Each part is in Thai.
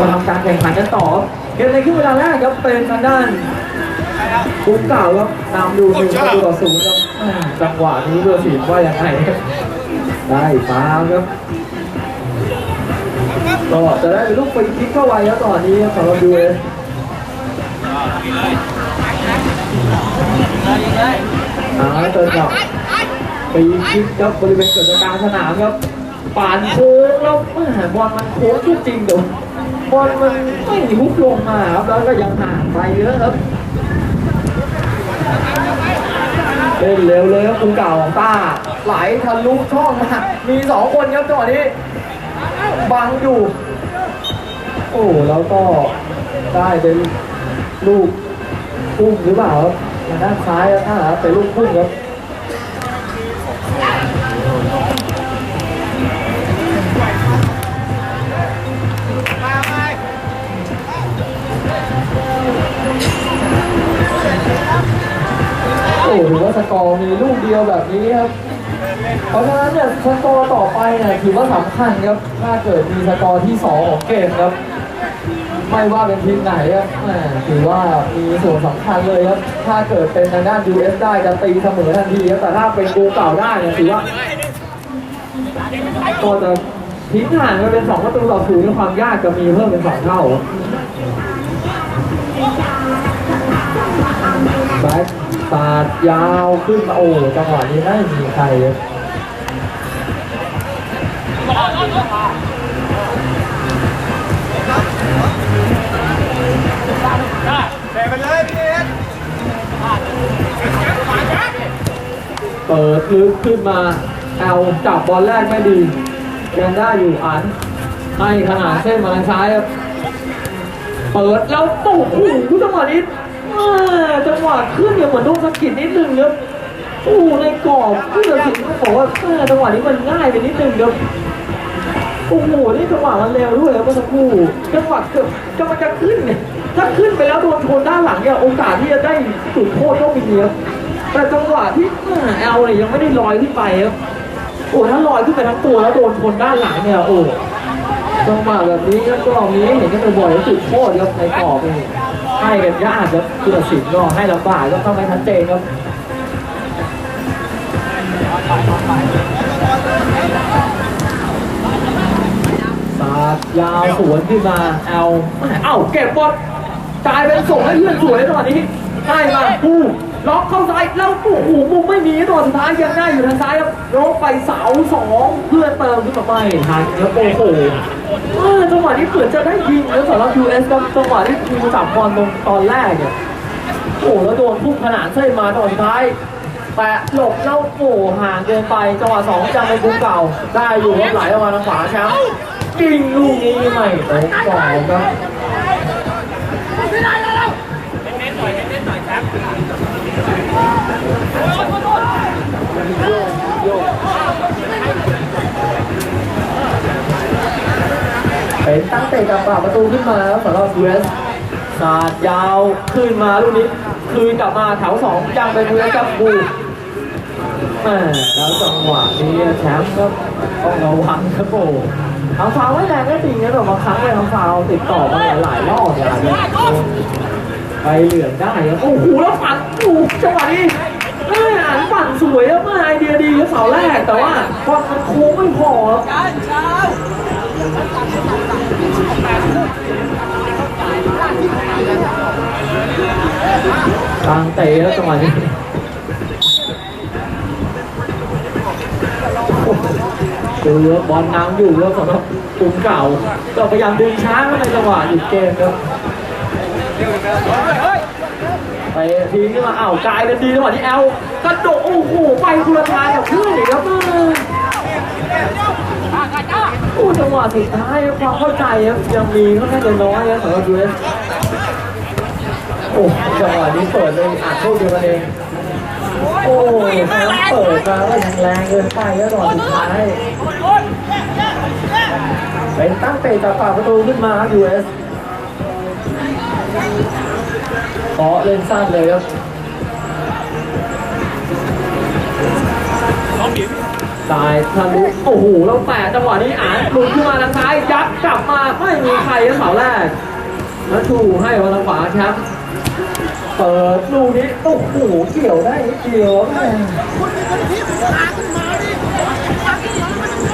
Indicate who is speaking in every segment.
Speaker 1: มาทำการแข่งขันกันต่อครับเกมในครึ่งเวลาแรกครับเป็นทางด้านกุ้งเก่าครับนำดูหนึ่งประตูต่อศูนย์ครับอ่าจังหวะนี้เบอร์สีว่าอย่างไรครับได้ฟาวล์ครับก็จะได้เป็นลูกฟรีคิกเข้าไว้ครับตอนนี้ครับสำหรับยูเอสหาเติมกับฟรีคิกครับบริเวณเกิดกลางสนามครับป่านโค้งแล้วแหม่บอลมันโค้งจริงๆเดี๋ยว บอลมันไม่ฮุบลงมาครับแล้วก็ยังห่างไปเยอะครับเล่นเร็วเลยครับคุณเก่าของต้าไหลทะลุช่องมามีสองคนครับจังหวะนี้บังอยู่โอ้แล้วก็ได้เป็นลูกพุ่งหรือเปล่าครับทางด้านซ้ายครับถ้าเป็นลูกพุ่งครับ โอ้ถือว่าสกอร์มีลูกเดียวแบบนี้ครับ เพราะฉะนั้นเนี่ยสกอร์ต่อไปเนี่ยถือว่าสำคัญครับ ถ้าเกิดมีสกอร์ที่2ของเกมครับ ไม่ว่าเป็นทีมไหนครับถือว่ามีส่วนสำคัญเลยครับ ถ้าเกิดเป็นทางด้าน US ได้จะตีเสมอทันทีครับแต่ถ้าเป็นกูเก่าได้เนี่ยถือว่าก็จะทิ้งห่างไปเป็น2ประตูต่อศูนย์ความยากจะมีเพิ่มเป็น2เท่าแบ็ คปาดยาวขึ้นมาโอ้จังหวะนี้ไม่มีใครเลย
Speaker 2: แต่ไทยเปิ
Speaker 1: ดลึกขึ้นมา เอาจับบอลแรกไม่ดียังได้อยู่อันให้ขนาดเส้นมาทางซ้ายครับ เปิดแล้วโอ้โหจังหวะนี้ อจังหวะขึ้นเนี่ยเหมือนโดนสะกิดนิดนึงครับโอ้ในกรอบผู้ตัดสินก็บอกว่าเออจังหวะนี้มันง่ายไปนิดนึงครับโอ้โหนี่จังหวะมันเร็วด้วยครับเมื่อสักครู่จังหวะเกือบกำลังจะขึ้นเนี่ยถ้าขึ้นไปแล้วโดนชนด้านหลังเนี่ยโอกาสที่จะได้จุดโทษก็มีครับแต่จังหวะที่อ่าแอลเนี่ยยังไม่ได้ลอยขึ้นไปครับโอ้ถ้าลอยขึ้นไปทั้งตัวแล้วโดนชนด้านหลังเนี่ยโอ้จังหวะแบบนี้ก็ก็มีให้เห็นกันบ่อยๆจุดโทษครับในกรอบนี่ ให้กันยากครับคือตัดสินก็ให้ลำบากก็ต้องไม่ชัดเจนครับสาดยาวสวนขึ้นมาเอาเอ้าเก็บบอลกลายเป็นส่งให้เพื่อนสวยจังหวะนี้ให้มาปู ล็อกเข้าซ้ายแล้วโอ้โหมุมไม่มีตอนสุดท้ายยังได้อยู่ทางซ้ายครับยกไปเสาสองเพื่อนเติมขึ้นมาไม่ทันแล้วโอ้โหเออจังหวะนี้เผื่อจะได้ยิงแล้วสำหรับ US ครับจังหวะที่ยิงสับบอลตรงตอนแรกเนี่ยโอ้โหแล้วโดนพุ่งขนานเส้นมาตอนสุดท้ายแปะหลบแล้วโอ้โหห่างเกินไปจังหวะสองจังเป็นกุ้งเก่า ได้อยู่ครับไหลออกมาทางขวาแชมป์ยิงลูกนี้ไม่ตรงกรอบครับ เป็นตั้งเตะกับปากประตูขึ้นมาแล้วสำหรับ US สาดยาวขึ้นมาลูกนี้คืนกลับมาแถวสองจังเป็น US กับบูแม่แล้วจังหวะนี้แชมป์ก็ต้องระวังครับโอ้ทำฟาวไม่แรงก็จริงนะแต่บางครั้งเนี่ยทำฟาวติดต่อมาหลายรอบเนี่ยอา ไปเหลืองได้ครับโอ้โหแล้วฝันโอ้จังหวะนี้แม่อ่านฝันสวยแล้วมาไอเดียดีครับเสาแรกแต่ว่าพอมันโค้งไม่พอครับกลางเตะแล้วจังหวะนี้ดูเยอบอลน้ำอยู่แล้วสำหรับกลุ่มเก่าก็พยายามดึงช้าเข้าในจังหวะหยุดเกมครับ ไปทีนี้มาอ้าวกลายเป็นดีจังหวะที่แอลกระโดดโอ้โหไปคุณทางกับเพื่อนอีกครับโอ้จังหวะสุดท้ายความเข้าใจครับยังมีค่อนข้างจะน้อยครับสำหรับยูเอสโอ้จังหวะนี้เปิดเลยอัดโทษเดียวกันเองโอ้ยน้ำเปิดมาก็ยังแรงเกินไปแล้วตอนสุดท้ายเป็นตั้งเตะจากปากประตูขึ้นมาครับ US ขอ เล่นสั้นเลยครับสายทะลุโอ้โหแล้วแปะจังหวะนี้อ่านหลุดขึ้นมาทางซ้ายยัดกลับมาไม่มีใครนะเสาแรกแล้วชูให้วันทางขวาแชมป์เปิดลูกนี้โอ้โหเกี่ยวได้นิดเดียวแม่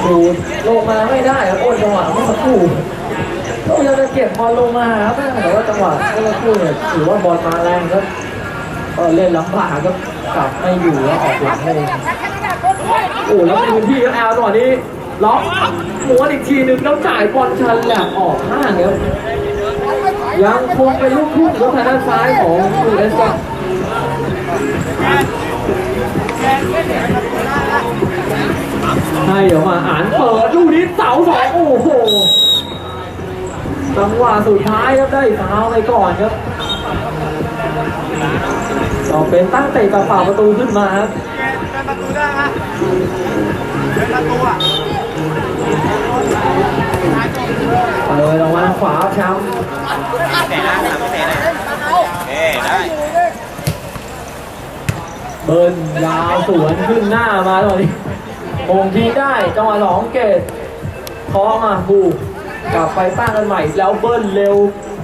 Speaker 1: ดูดลงมาไม่ได้ครับโอ้ยจังหวะเมื่อสักครู่ ก็ยังจะเก็บบอลลงมาครับแต่ว่าจังหวะเมื่อสักครู่เนี่ยถือว่าบอลมาแรงครับก็เล่นลำบากครับกลับไม่อยู่แล้วออกหลังให้โอ้แล้วพื้นที่ก็แอลตอนนี้ล็อกม้วนอีกทีนึงแล้วจ่ายบอลชันแหลมออกข้างครับยังคงเป็นลูกทุ่งแล้วทางด้านซ้ายของยูเอสครับให้เดี๋ยวมาอ่านเปิดลูนี้เสาสองโอ้โห จังหวะสุดท้ายครับได้ฟาวไปก่อนครับก็เป็นตั้งเตะกับฝ่าประตูขึ้นมาครับ
Speaker 2: เป็นประตูได้ฮะเป็นประตูอะ
Speaker 1: เปิดออกมาขวาครับแชมป์
Speaker 2: เตะนะไม่เตะนะเอ๊ได้
Speaker 1: เบิร์นยาวสวนขึ้นหน้ามาตอนนี้โมงทีได้จังหวะสองเกตคอมาบู กลับไปตั้างกันใหม่แล้วเบิร์นเร็ว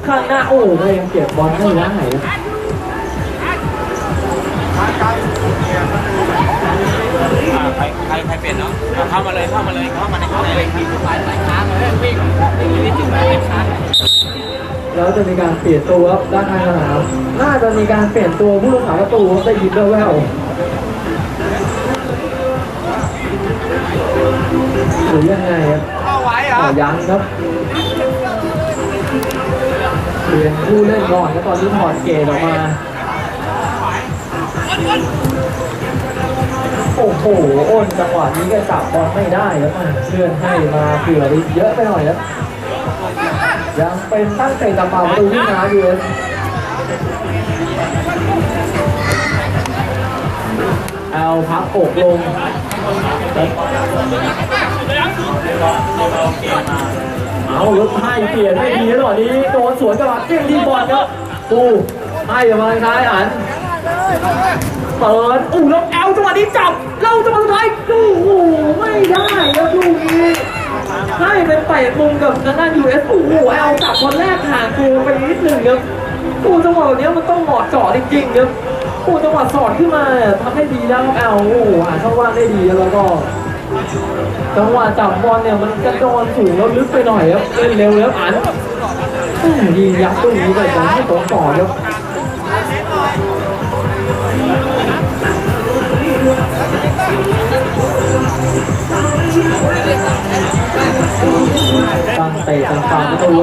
Speaker 1: ข้างหน้าโอ้โหยังเก็บบอลไม่ได้
Speaker 3: ใครใครใครเปลี่ยนเนาะเข้ามาเลยเข้ามาเลยเข้ามาในข้างในเลยวิ่งสายสายช้าเลยวิ่งวิ่งวิ่งถึงสายช้า
Speaker 1: แล้วจะมีการเปลี่ยนตัวด้านข้างสนามน่าจะมีการเปลี่ยนตัวผู้รักษาประตูครับได้ยินแว่วๆหรือยังไงครับ
Speaker 2: เข้าไว้เหรอ
Speaker 1: ยังครับ เปลี่ยนผู้เล่นก่อนแล้วตอนนี้ถอดเกตออกมา โอ้โหอ้นจังหวะนี้ก็จับบอลไม่ได้แล้วมันเลื่อนให้มาเผื่อไปเยอะไปหน่อยครับยังเป็นตั้งใจจับเป่าประตูที่นาอยู่เลยเอาพักอกลง เอารถให้เปลี่ยนไม่ดีแล้วตอนนี้โดนสวนกลับมาเจี้งที่บอลครับปูให้มาซ้ายอันเปิดอู้แล้วแอลจังหวะนี้จับเล่าจังหวะสุดท้ายโอ้โหไม่ได้ครับลูกนี้ให้เป็นเตะมุมกับทางด้านยูเอสโอ้โหแอลจับบอลแรกห่างตัวไปนิดหนึ่งครับโอ้จังหวะนี้มันต้องเหมาะเจาะจริงๆครับโอ้จังหวะสอดขึ้นมาทำได้ดีแล้วครับแอลโอ้โหหาช่องว่างได้ดีแล้วก็ จังหวะจับบอลเนี่ยมันกระโดนสูงแล้วลึกไปหน่อยครับเล่นเร็วแล้วอันยิงยักษ์ตรงนี้ไปจะให้ตัวต่อครับตั้งเตะต่างๆประตู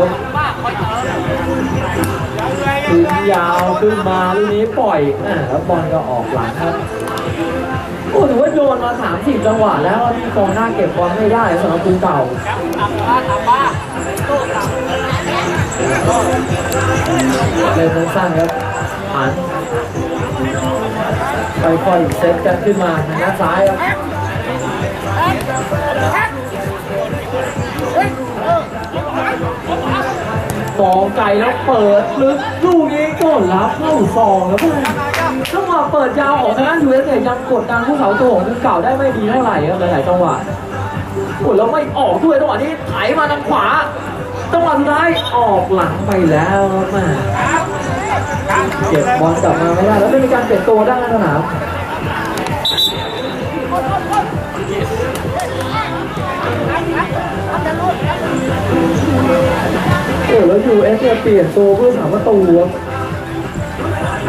Speaker 1: ถึงยาวขึ้นมาลูกนี้ปล่อยอ่าแล้วบอลก็ออกหลังครับ โอ้ถือว่าโยนมาสามสี่จังหวะแล้วที่กองหน้าเก็บบอลไม่ได้สำหรับคุณเก่าเล่นสั้นๆครับอันค่อยๆเซตกันขึ้นมาทางด้านซ้ายครับมองไกลแล้วเปิดลึกลูกนี้ก็รับเข้าซองแล้วเพื่อน จังหวะเปิดยาวของทางด้านยูเอสเนี่ยยังกดดันผู้เสาตัวของคุณเก่าได้ไม่ดีเท่าไหร่ครับหลายๆจังหวะโอ้แล้วไม่ออกด้วยจังหวะนี้ไถมาทางขวาจังหวะสุดท้ายออกหลังไปแล้วม่เก็บบอลกลับมาไม่ได้แล้วไม่มีการเปลี่ยนตัวด้านข้าสนามโอ้แล้วยูเอสเนี่ยเปลี่ยนตัวเพื่อสามประตูครับ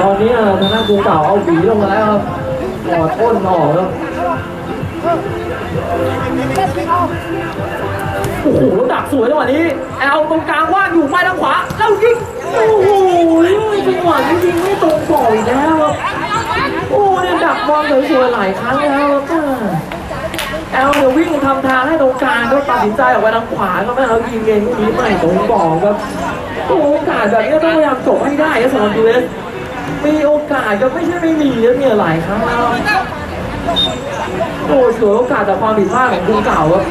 Speaker 1: ตอนนี้ทางด้านกูเก่าเอาหวีลงมาแล้วครับหลอดอ้นออกครับโอ้โหดักสวยจังหวะนี้แอลตรงกลางว่างอยู่ไม้ทางขวาแล้วยิงโอ้โหจังหวะนี้ยิงไม่ตรงก่อนอีกแล้วครับโอ้เนี่ยดักบอลสวยๆหลายครั้งแล้วแอลเนี่ยววิ่งทำทางให้ตรงกลางก็ตัดสินใจออกไปทางขวาก็ไม่เอายิงเองนี้ไม่ตรงก่อนครับโอ้โหโอกาสแบบนี้ต้องพยายามจบให้ได้ครับสำหรับดูเอส มีโอกาสก็ไม่ใช่ไม่มีครับเนี่ยหลายครั้งแล้วโอ้สวยโอกาสแต่ความผิดพลาดของคุณเก่าครับ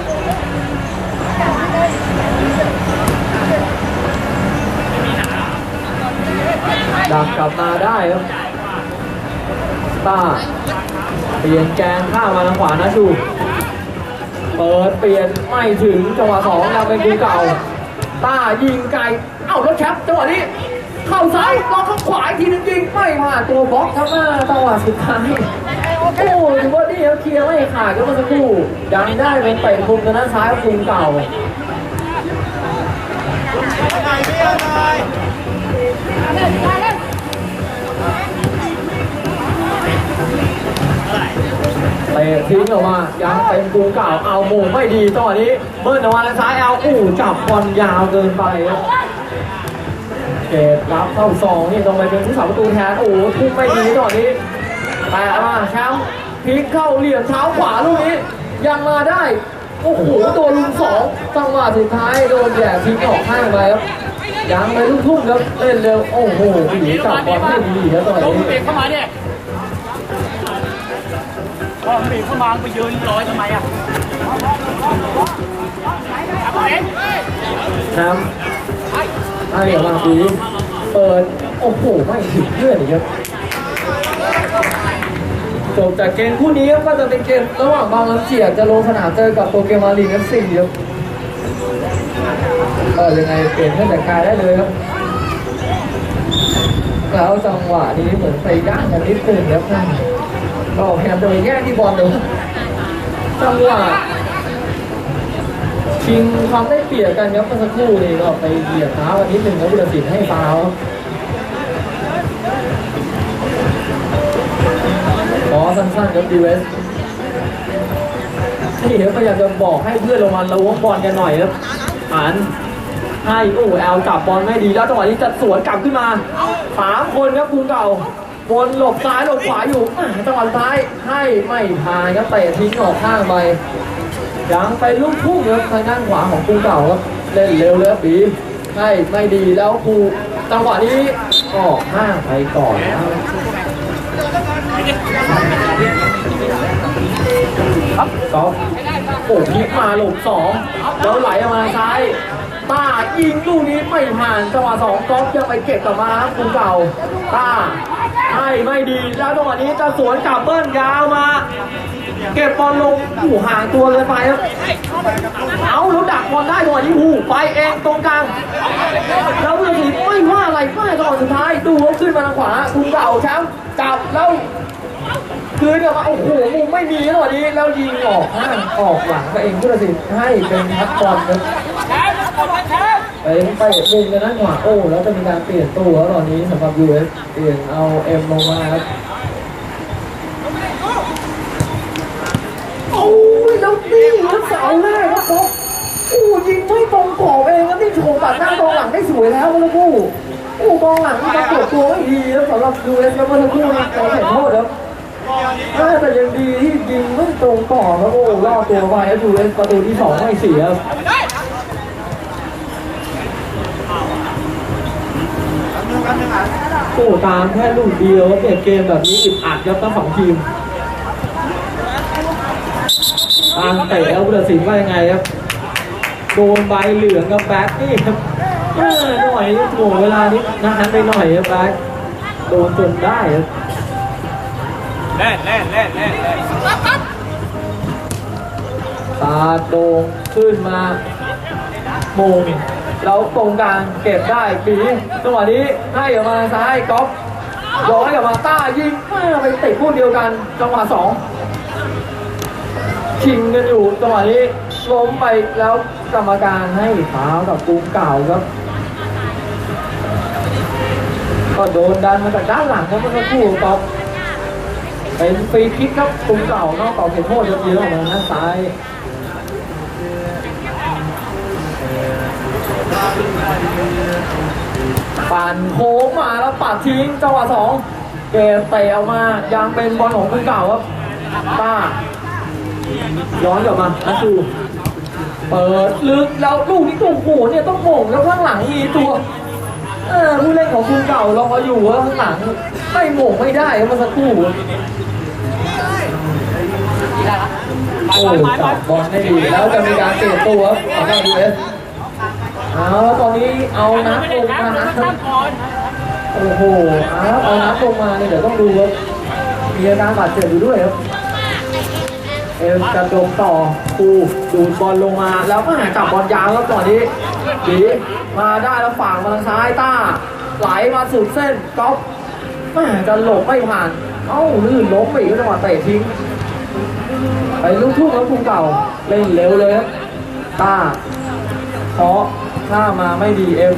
Speaker 1: ดักกลับมาได้ครับต้าเปลี่ยนแกนข้ามมาทางขวานะชูเปิดเปลี่ยนไม่ถึงจังหวะสองยังเป็นกูเก่าต้ายิงไกลเอ้ารถแคปจังหวะนี้ เข้าซ้ายลองเข้าขวาอีกทีนึงยิงไม่ผ่านตัวบล็อกทั้งหน้าจังหวะสุดท้ายโอ้โหถือว่านี่เขาเคลียร์ไม่ขาดก็เมื่อสักครู่ยังได้เป็นเตะมุมทางด้านซ้ายของเก่า
Speaker 2: เบี้ยหน่อย
Speaker 1: เตะทิ้งออกมายังเป็นกูเก่าเอาโมงไม่ดีจังหวะนี้เบิ้ลออกมาทางซ้ายเอาอู้จับบอลยาวเกินไปครับ เกตรับเข้าซองนี่ตรงไปเป็นที่สามประตูแทนโอ้โหทุ่มไม่ดีจังหวะนี้แปะมาแชมป์พลิกเข้าเหลี่ยมเท้าขวาลูกนี้ ยังมาได้โอ้โหโดนลุมสองจังหวะสุดท้ายโดนแย่ทิ้งออกข้างไปครับยังไปลูกทุ่งครับเล่นเร็วโอ้โหหนีจับบอลไม่ดีครับจังหวะ
Speaker 3: ลง
Speaker 1: นี้
Speaker 3: เบรกเข้ามาเนี่ยพอเบรกเข้ามาไปยืนรอยทำไมอะเอาเอง
Speaker 1: ครับไอ้บางทีเปิด โอ้โห ไม่ถึงเพื่อนครับจบจากเกมคู่นี้ครับก็จะเป็นเกมระหว่างบางลำเจียกจะลงสนามเจอกับโปเกมอนลีนกันสี่ครับก็ยังไงเปลี่ยนเพื่อนแต่กายได้เลยครับ แล้วจังหวะนี้เหมือนไปย่างกันนิดนึงครับก็พยายามโดนแย่งที่บอลดูจังหวะ ชิงความได้เปรียบกันครับเมื่อสักครู่นี่ก็ไปเหยียบเท้ากันนิดหนึ่งแล้วบุรสินให้ฟาวขอสั้นๆครับดีเวสนี่ครับพยายามจะบอกให้เพื่อนลงมาล้วงบอลกันหน่อยครับอ่านให้โอ้แอลจับบอลไม่ดีแล้วจังหวะนี้จะสวนกลับขึ้นมาสามคนครับคุณเก่าบนหลบซ้ายหลบขวาอยู่จังหวะซ้ายให้ไม่พานครับเตะทิ้งออกข้างไป ยังไปลูกพุ่งครับทางด้านขวาของกูเก่าครับเล่นเร็วเลยปีให้ไม่ดีแล้วกูจังหวะนี้ก็ห้างไปก่อนนะครับก๊อฟโอ้พลิกมาหลบสองแล้วไหลออกมาซ้ายต้ายิงลูกนี้ไม่ผ่านจังหวะสองก๊อฟยังไปเก็บกลับมาครับกูเก่าต้าให้ไม่ดีแล้วจังหวะนี้จะสวนกลับเบิ้ลยาวมา เก็บบอลลงหูห่างตัวเลยไปครับเอาแล้วดักบอลได้จังหวะนี้หูไปเองตรงกลางแล้วผู้ตัดสินไม่ว่าอะไรไม่จังหวะสุดท้ายดูเขาขึ้นมาทางขวาคุณเก่าแชมป์จับแล้วคืนออกมาโอ้โหมุมไม่มีจังหวะนี้แล้วยิงออกข้างออกหลังก็เองผู้ตัดสินให้เป็นพักบอลครับ
Speaker 3: แชมป์กดมาแชมป์
Speaker 1: ไปไปมุมกันด้านขวาโอ้แล้วจะมีการเปลี่ยนตัวแล้วตอนนี้สำหรับ US เปลี่ยนเอาเอ็มลงมาครับ แล้วนี่แล้วเสาแรกครับผมโอ้ยิงไม่ตรงกรอบเองแล้วนี่โฉมตัดหน้ากองหลังได้สวยแล้วเมื่อสักครู่โอ้กองหลังนี่ปรากฏตัวไม่ดีแล้วสำหรับยูเอสครับเมื่อสักครู่นี่ขอเห็นโทษครับน่าจะยังดีที่ยิงไม่ตรงกรอบแล้วโอ้ล่อตัวไปแล้วยูเอสประตูที่สองไม่เสียโอ้ตามแค่ลูกเดียวเปลี่ยนเกมแบบนี้อึดอัดครับทั้งสองทีม ตามเตะแล้วผู้ตัดสินว่ายังไงครับโดนใบเหลืองกับแบ็คนี่ครับเออหน่อยโหเวลานี้นานไปหน่อยครับแบ็คโดนจนได้ครับ
Speaker 3: เล่นเล่นเล่นเล่นเล่น
Speaker 1: ตาโดงขึ้นมาโมงแล้วตรงกลางเก็บได้ปีจังหวะนี้ให้ออกมาซ้ายก๊อฟย้อยออกมาต้ายิงมาไปติดคู่เดียวกันจังหวะสอง ชิงกันอยู่จังหวะนี้ล้มไปแล้วกรรมการให้เท้ากับกรุงเก่าครับก็โดนดันมาจากด้านหลังครับเมื่อสักครู่ก๊อฟเป็นฟรีคิกครับกรุงเก่านอกกรอบเขตโทษเยอะๆออกมาด้านซ้ายปั่นโค้งมาแล้วปัดทิ้งจังหวะสองเกเตะออกมายังเป็นบอลของคุณเก่าครับป้า ย้อนกลับมาอาชูเปิดลึกแล้วลูกนี้โอ้โหเนี่ยต้องโหม่งแล้วข้างหลังมีตัวเออผู้เล่นของคุณเก่ารออยู่ว่าข้างหลังไม่โหม่งไม่ได้ครับเมื่อสักครู่โอ้จับบอลได้ดีแล้วจะมีการเปลี่ยนตัวครับของเราดีเอสเอาแล้วตอนนี้เอาน้ำลงมานะครับโอ้โหเอาเอาน้ำลงมาเนี่ยเดี๋ยวต้องดูครับมีอาการบาดเจ็บอยู่ด้วยครับ เอ็มกระโดดต่อปูดูดบอลลงมาแล้วมาจับบอลยาวแล้วก่อนนี้ดีมาได้แล้วฝั่งมาทางซ้ายต้า ไหลมาสุดเส้นก๊อฟม่จะหลบไม่ผ่าน เอ้าลื่นล้มไปอีกจังหวะเตะทิ้ง ไปลูกทุ่งแล้วภูมิเก่าเล่นเร็วเลยครับต้าเคาะข้ามมาไม่ดีเอ็ม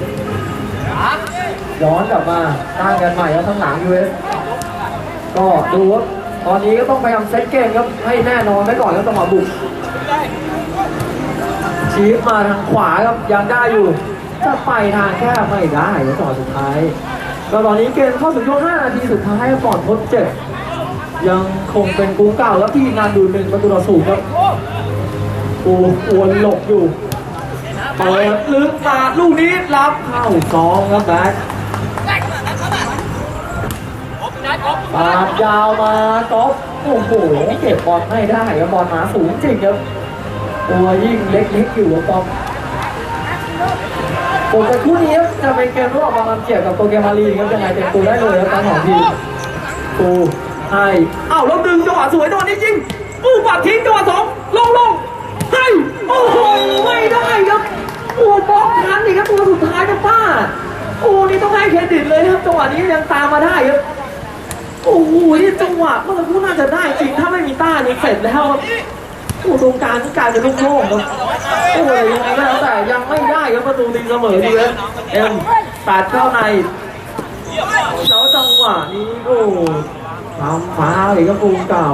Speaker 1: ย้อนกลับมาตั้งกันใหม่แล้วข้างหลังยูเอสก็ดูว่า ตอนนี้ก็ต้องพยายามเซตเกมครับให้แน่นอนไว้ก่อนแล้วจังหวะบุกชีฟมาทางขวาครับยังได้อยู่ จะไปทางแค่ไม่ได้แล้วจังหวะสุดท้ายก็ตอนนี้เกมเข้าสู่ช่วง5นาทีสุดท้ายก่อนทดเจ็บยังคงเป็นกูเก่าแล้วที่นานดูหนึ่งประตูต่อศูนย์ครับกูอวนหลบอยู่เปิดลึกมาลูกนี้รับเข้าสองครับแบ็ค ปาดยาวมาก๊อฟโอ้โหเก็บบอลไม่ได้ครับบอลมาสูงจริงครับตัวยิ่งเล็กๆอยู่ครับก๊อฟผมจะคู่นี้จะเป็นเกมรอบบอลมันเกี่ยวกับโปรแกมารีครับยังไงเต็มตัวได้เลยครับทั้งสองทีมปูให้อ้าวแล้วดึงจังหวะสวยจังหวะนี้จริงปูปัดทิ้งจังหวะสองลงลงให้โอ้โหไม่ได้ครับโอ้บล็อกทันอีกครับตัวสุดท้ายครับป้าโอ้นี่ต้องให้เครดิตเลยครับจังหวะนี้ยังตามมาได้ครับ โอ้โหนี่จังหวะเมื่อสักครู่น่าจะได้จริง ถ้าไม่มีต้านี่เสร็จแล้วครับโอ้ตรงกลางกลายเป็นลูกโล่งครับโอ้ยยังไงก็แล้วแต่ยังไม่ได้ครับประตูตีเสมอดีครับเอ็มตัดเข้าในแล้วจังหวะนี้โอ้ทำฟ้าเลยก็ปูเก่า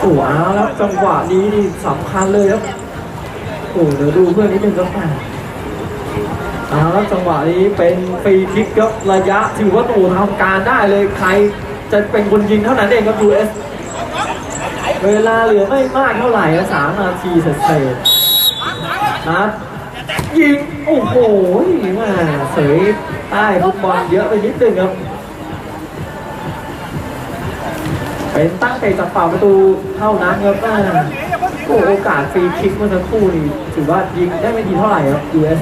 Speaker 1: โอ้เอาแล้วจังหวะนี้นี่สำคัญเลยครับโอ้เดี๋ยวดูเพื่อนนิดนึงครับแม่ เอาล้วจังหวะนี้เป็นฟรีคิกครับระยะถือว่าตูทำการได้เลยใครจะเป็นคนยิงเท่านั้นเองครับ US เอสเวลาเหลือไม่มากเท่าไหร่นะสามนาทีเสร็จนะยิง โอ้โหม่เสยใต้ฟุตบอลเยอะไปนิดนึงครับ เป็นตั้งเตะจากเป่าประตูเท่านั้นครับแม่โอ้โอกาสฟรีคิกเมื่อสักครู่นี่ถือว่ายิงได้ไม่ดีเท่าไหร่ครับ US เอส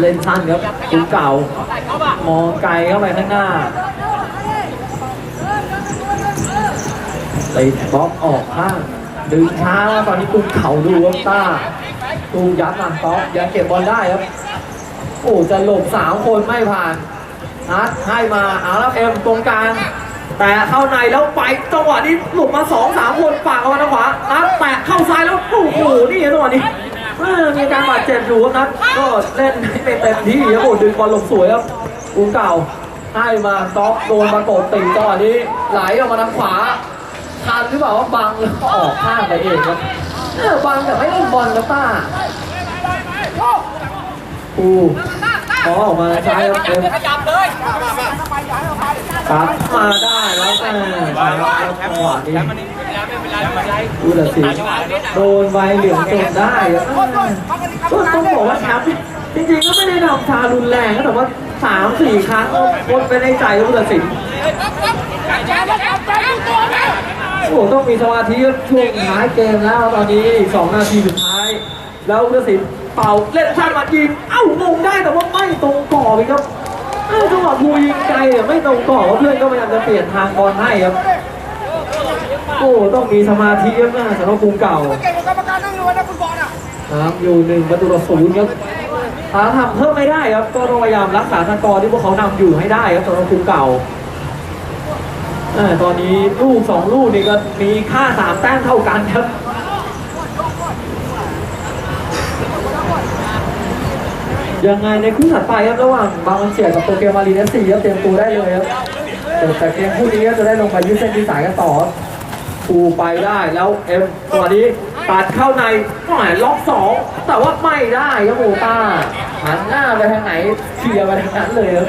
Speaker 1: เล่นสั้นครับคุณเก่ามองไกลเข้าไปข้างหน้าติดบล็อกออกข้างดึงช้าตอนนี้กุมเข่าดูครับต้าตูยัดมาต๊อกยังเก็บบอลได้ครับ โอ้จะหลบสามคนไม่ผ่านนัดให้มาเอาแล้วเอ็มตรงกลางแต่เข้าในแล้วไปจังหวะนี้หลุดมาสองสามคนฝากเอามาทางขวานัดแตะเข้าซ้ายแล้วโอ้โหนี่จังหวะนี้ เออมีการบาดเจ็บอยู่ครับนัดก็เล่นให้เต็มที่ครับโอ้ดึงบอลลงสวยครับกุมเก่าให้มาต๊อกโดนมาโกดติดจังหวะนี้ไหลออกมาทางขวาทันหรือเปล่าว่าบังแล้วก็ออกข้างไปเองครับเออบังแต่ไม่เล่นบอลนะป้าปูขอออกมาซ้ายครับเอ็ม
Speaker 3: ขยับเลย
Speaker 1: ตัดมาได้แล้วแต่จังหวะนี้
Speaker 3: ไม่เป็นไรไม่เป็นไรไม่เป็นไร
Speaker 1: ดูแต่สิโดนใบเหลืองจนได้ครับก็ต้องบอกว่าแชมป์จริงๆก็ไม่ได้ทำชารุนแรงนะแต่ว่าสามสี่ครั้งก็วนไปในใจผู้ตัดสินโอ้โหต้องมีสมาธิครับช่วงท้ายเกมแล้วตอนนี้อีกสองนาทีสุดท้าย แล้วผู้ตัดสินเป่าเล่นชันมายิงเอ้ามงได้แต่ว่าไม่ตรงกรอบอีกครับเอ้าจังหวะภูยิงไกลเนี่ยไม่ตรงกรอบเพื่อนก็พยายามจะเปลี่ยนทางบอลให้ครับ โอ้ต้องมีสมาธิเยอะมากสำหรับกรุงเก่า
Speaker 2: เก่งกว่ากรรมการนั่งดูนะคุณบอลอะ
Speaker 1: นะครับอยู่หนึ่งประตูต่อศูนย์ครับถ้าทำเพิ่มไม่ได้ครับก็ต้องพยายามรักษาสกอร์ที่พวกเขานำอยู่ให้ได้ครับสำหรับกรุงเก่าเอ่อตอนนี้ลูกสองลูกนี่ก็มีค่าสามแต้มเท่ากันครับยังไงในคู่ถัดไปครับระหว่างบางมันเฉียกับโปรแกรมมารีเนสสี่ครับเตรียมตัวได้เลยครับแต่แต่เกมคู่นี้ก็จะได้ลงไปยืดเส้นยืดสายกันต่อ ปูไปได้แล้วเอ็มตัวนี้ตัดเข้าในหมายล็อกสองแต่ว่าไม่ได้ครับโอป้าหันหน้าไปทางไหนเคลียร์ไปทางนั้นเลยครับ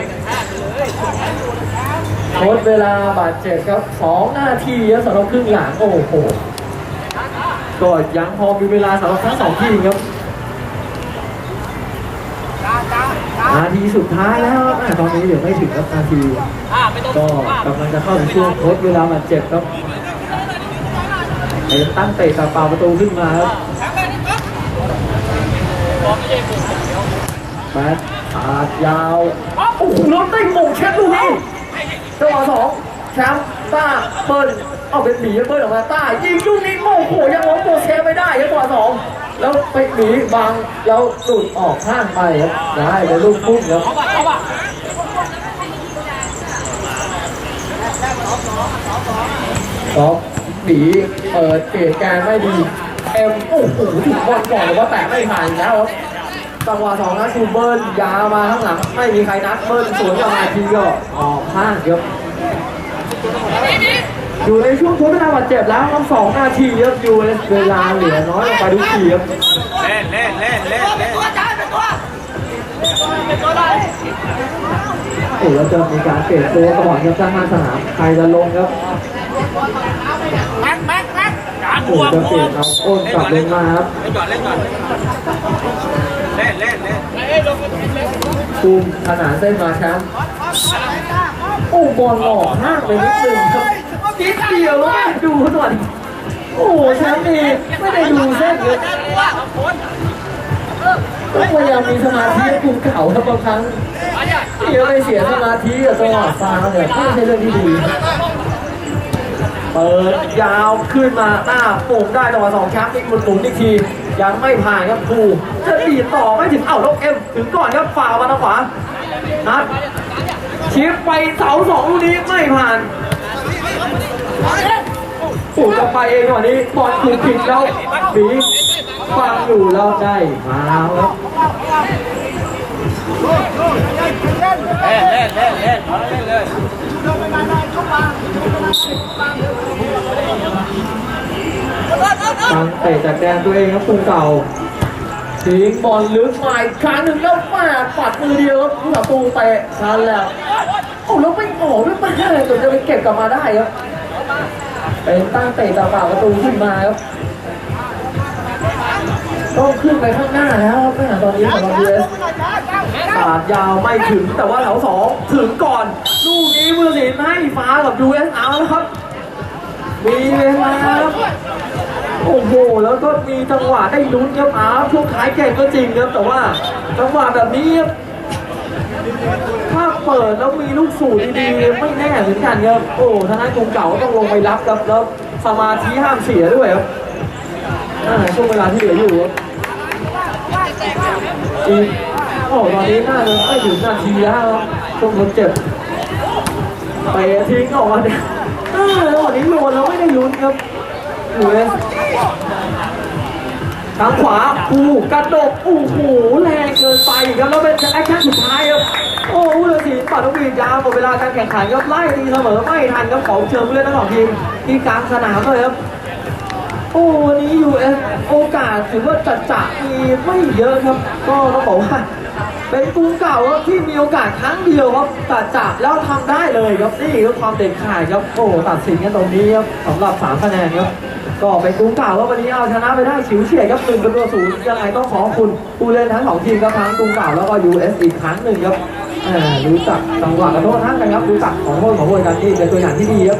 Speaker 1: ลดเวลาบาดเจ็บครับสองนาทีครับสำหรับครึ่งหลังโอ้โหก็ยังพอมีเวลาสำหรับทั้งสองทีมครับนาทีสุดท้ายแล้วครับอะตอนนี้ยังไม่ถึงครับนาทีก็กำลังจะเข้าถึงช่วงทดเวลาบาดเจ็บครับ เอ็มตั้งเตะตาเปาประตูขึ้นมาครับ
Speaker 3: บอกไม่ใช่ผม
Speaker 1: แปดขาดยาวโอ้โหรถได้หมงเช็ดลูกนี้จังหวะสองแชมป์ต้าเปิ้ลเอาเป็นหมีเปิ้ลออกมาต้ายิงลูกนี้โอ้โหยังล้มตัวเซฟไม่ได้ครับตัวสองแล้วไปหมีบังแล้วสุดออกข้างไปครับได้เป็นลูกพุ่งครับก็ หมีเปิดเปลี่ยนการไม่ดีเอ็มโอ้โหถึงบอลก่อนว่าแตะไม่ผ่านแล้วครับจังหวะสองนัดทูเบิร์นยาวมาข้างหลัง ไม่มีใครนัดเบิร์นสวนกลับมาทีก็ออกข้างครับอยู่ในช่วงทดเวลาบาดเจ็บแล้วครับสองนาทีครับอยู่เวลาเหลือน้อยลงไปทุกทีครับ
Speaker 3: เล่นเล่นเล่นเล่นเล่น
Speaker 1: โอ้แล้วจะมีการเปลี่ยนตัวก่อนครับจ้างมาสนามใครจะลงครับ
Speaker 3: บวก
Speaker 1: จะ
Speaker 3: บ
Speaker 1: เปลี่
Speaker 3: วย
Speaker 1: น
Speaker 3: ก
Speaker 1: เอาโอนกลับลงมาครับ
Speaker 3: เล่นก่อนเล่นก่อนเล่นเล่นเล่น
Speaker 1: ภูมิขนานเส้นมาแชมป์โอ้บอลหลอกมากเลยนิดนึงครับนิดเดียวแล้วดูหน่อยโอ้แชมป์เองไม่ได้ดูเส้นเลยก็พยายามมีสมาธิให้คุณเก่าครับบางครั้งที่เราไปเสียสมาธิกับจังหวะฟาเนี่ยไม่ใช่เรื่องที่ดี เปิดยาวขึ้นมาหน้าโป่งได้จังหวะสองแชมป์อีกมุนหมุนอีกทียังไม่ผ่านครับครูจะดีต่อไม่ถึงเอ้าลกเอ็มถึงก่อนครับฝ่าวมาทางขวานัดชิปไปเสาสองลูกนี้ไม่ผ่านสูจะไปเองวันนี้บอลถูกผิดแล้วหนีฟังอยู่แล้วได้มาแล้ว
Speaker 3: เล่นเล่นเล่นเล่นเล่นเลย
Speaker 1: ทางเตะจากแดนตัวเองครับคุณเก่าทิ้งบอลลึกมาอีกครั้งหนึ่งแล้วมาปัดมือเดียวครับประตูเตะทันแล้วโอ้แล้วไม่ออกไม่มาจนจะไปเก็บกลับมาได้ครับเป็นตั้งเตะจากปากประตูขึ้นมาครับต้องขึ้นไปข้างหน้าแล้วครับตอนนี้ของเราเอส ปาดยาวไม่ถึงแต่ว่าแถวสองถึงก่อน ลูกนี้มือสินให้ฟ้ากับยูเอสเอาแล้วครับมีเวลาครับโอ้โห แล้วก็มีจังหวะได้ลุ้นครับอาช่วงท้ายเกมก็จริงครับ แต่ว่าจังหวะแบบนี้ครับถ้าเปิดแล้วมีลูกสูตรดีๆ ไม่แน่เหมือนกันครับ โอ้ทางด้านกงเก่าต้องลงไปรับครับ แล้วสมาธิห้ามเสียด้วยครับอ่าช่วงเวลาที่เหลืออยู่อีก อ้ตอนนี้น่าจะไม่ถึงนาทีแล้วครับช่วงทดเจ็บไปทิ้งออกมาเนี่ยอ่าแล้ววันนี้โยนแล้วไม่ได้ลุ้นครับอยู่เลยทางขวาภูกระโดกโอ้โหแรงเกินไปครับแล้วเป็นแอคชั่นสุดท้ายครับโอ้ผู้ตัดสินปัดนกหวีดยาวหมดเวลาการแข่งขันครับไล่ตีเสมอไม่ทันครับของเชิญผู้เล่นทั้งสองทีมที่กลางสนามเลยครับโอ้วันนี้ยูเอสโอกาสถือว่าจัดจะมีไม่เยอะครับ ก็ต้องบอกว่า เป็นกรุงเก่าครับที่มีโอกาสครั้งเดียวครับตัดจับแล้วทำได้เลยครับนี่คือความเด็ดขาดครับโอ้ตัดสินกันตรงนี้ครับสำหรับสามคะแนนครับก็เป็นกรุงเก่าครับวันนี้เอาชนะไปได้ฉิวเฉียดครับหนึ่งประตูศูนย์ยังไงต้องขอบคุณผู้เล่นทั้งสองทีมครับทั้งกรุงเก่าแล้วก็ยูเอสอีกครั้งหนึ่งครับรู้จักจังหวะกระโดดทั้งกันครับรู้จักของโทษของโทษกันนี่เป็นตัวอย่างที่ดีครับ